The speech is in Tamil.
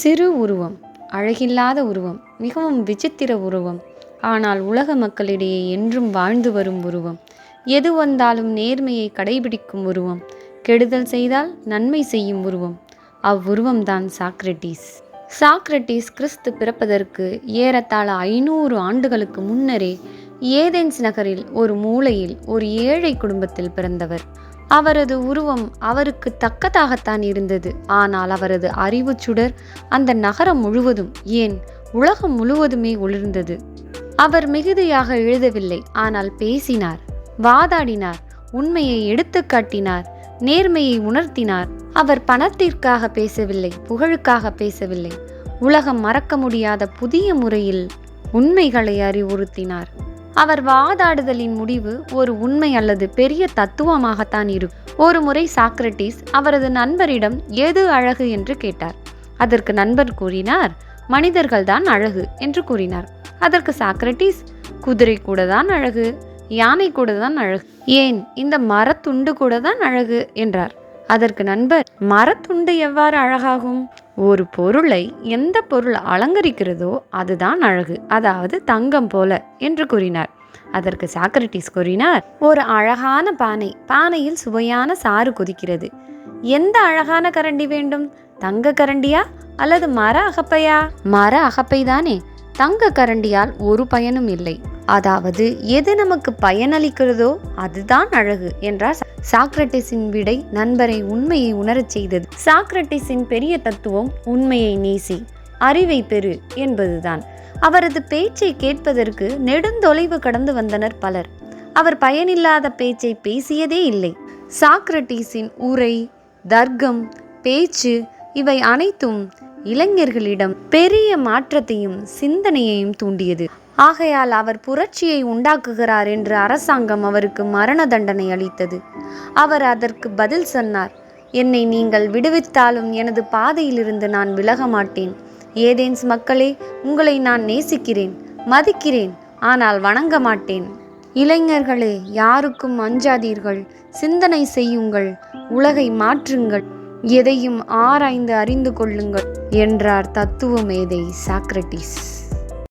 சிறு உருவம் அழகில்லாத உருவம் மிகவும் விசித்திர உருவம். ஆனால் உலக மக்களிடையே என்றும் வாழ்ந்து வரும் உருவம். எது வந்தாலும் நேர்மையை கடைபிடிக்கும் உருவம். கெடுதல் செய்தால் நன்மை செய்யும் உருவம். அவ்வுருவம்தான் சாக்ரட்டிஸ் சாக்ரட்டிஸ் கிறிஸ்து பிறப்பதற்கு ஏறத்தாழ ஐநூறு ஆண்டுகளுக்கு முன்னரே ஏதென்ஸ் நகரில் ஒரு மூலையில் ஒரு ஏழை குடும்பத்தில் பிறந்தவர். அவரது உருவம் அவருக்கு தக்கதாகத்தான் இருந்தது. ஆனால் அவரது அறிவுச் சுடர் அந்த நகரம் முழுவதும் ஏன் உலகம் முழுவதுமே ஒளிர்ந்தது அவர் மிகுதியாக எழுதவில்லை ஆனால் பேசினார் வாதாடினார் உண்மையை எடுத்து காட்டினார் நேர்மையை உணர்த்தினார். அவர் பணத்திற்காக பேசவில்லை புகழுக்காக பேசவில்லை. உலகம் மறக்க முடியாத புதிய முறையில் உண்மைகளை அறிவுறுத்தினார். அவர் வாதாடுதலின் முடிவு ஒரு உண்மை அல்லது பெரிய தத்துவமாகத்தான் இருக்கும். ஒரு முறை சாக்ரட்டிஸ் அவரது நண்பரிடம் எது அழகு? என்று கேட்டார். அதற்கு நண்பர் கூறினார் மனிதர்கள்தான் அழகு என்று கூறினார். அதற்கு சாக்ரட்டிஸ் குதிரை கூட தான் அழகு யானை கூட தான் அழகு ஏன் இந்த மரத்துண்டு கூட தான் அழகு? என்றார். அதற்கு நண்பர் மரத்துண்டு எவ்வாறு அழகாகும்? ஒரு பொருளை எந்த பொருள் அலங்கரிக்கிறதோ அதுதான் அழகு. அதாவது தங்கம் போல என்று கூறினார். அதற்கு சாக்ரட்டிஸ் கூறினார் ஒரு அழகான பானை பானையில் சுவையான சாறு கொதிக்கிறது. எந்த அழகான கரண்டி வேண்டும்? தங்க கரண்டியா அல்லது மர அகப்பையா? மர அகப்பைதானே தங்க கரண்டியால் ஒரு பயனும் இல்லை. அதாவது எது நமக்கு பயனளிக்கிறதோ அதுதான் அழகு என்றார் சாக்ரட்டிஸின் விடை நண்பரை உண்மையை உணரச் செய்தது. சாக்ரட்டிஸின் பெரிய தத்துவம் உண்மையை நேசி அறிவை பெறு என்பதுதான். அவரது பேச்சை கேட்பதற்கு நெடுந்தொலைவு கடந்து வந்தனர் பலர். அவர் பயனில்லாத பேச்சை பேசியதே இல்லை. சாக்ரட்டிஸின் உரை தர்க்கம் பேச்சு இவை அனைத்தும் இளைஞர்களிடம் பெரிய மாற்றத்தையும் சிந்தனையையும் தூண்டியது. ஆகையால் அவர் புரட்சியை உண்டாக்குகிறார் என்று அரசாங்கம் அவருக்கு மரண தண்டனை அளித்தது. அவர் அதற்கு பதில் சொன்னார் என்னை நீங்கள் விடுவித்தாலும் எனது பாதையிலிருந்து நான் விலக மாட்டேன். ஏதேன்ஸ் மக்களே உங்களை நான் நேசிக்கிறேன் மதிக்கிறேன் ஆனால் வணங்க மாட்டேன். இளைஞர்களே யாருக்கும் அஞ்சாதீர்கள். சிந்தனை செய்யுங்கள் உலகை மாற்றுங்கள். எதையும் ஆராய்ந்து அறிந்து கொள்ளுங்கள் என்றார் தத்துவ மேதை சாக்ரட்டிஸ்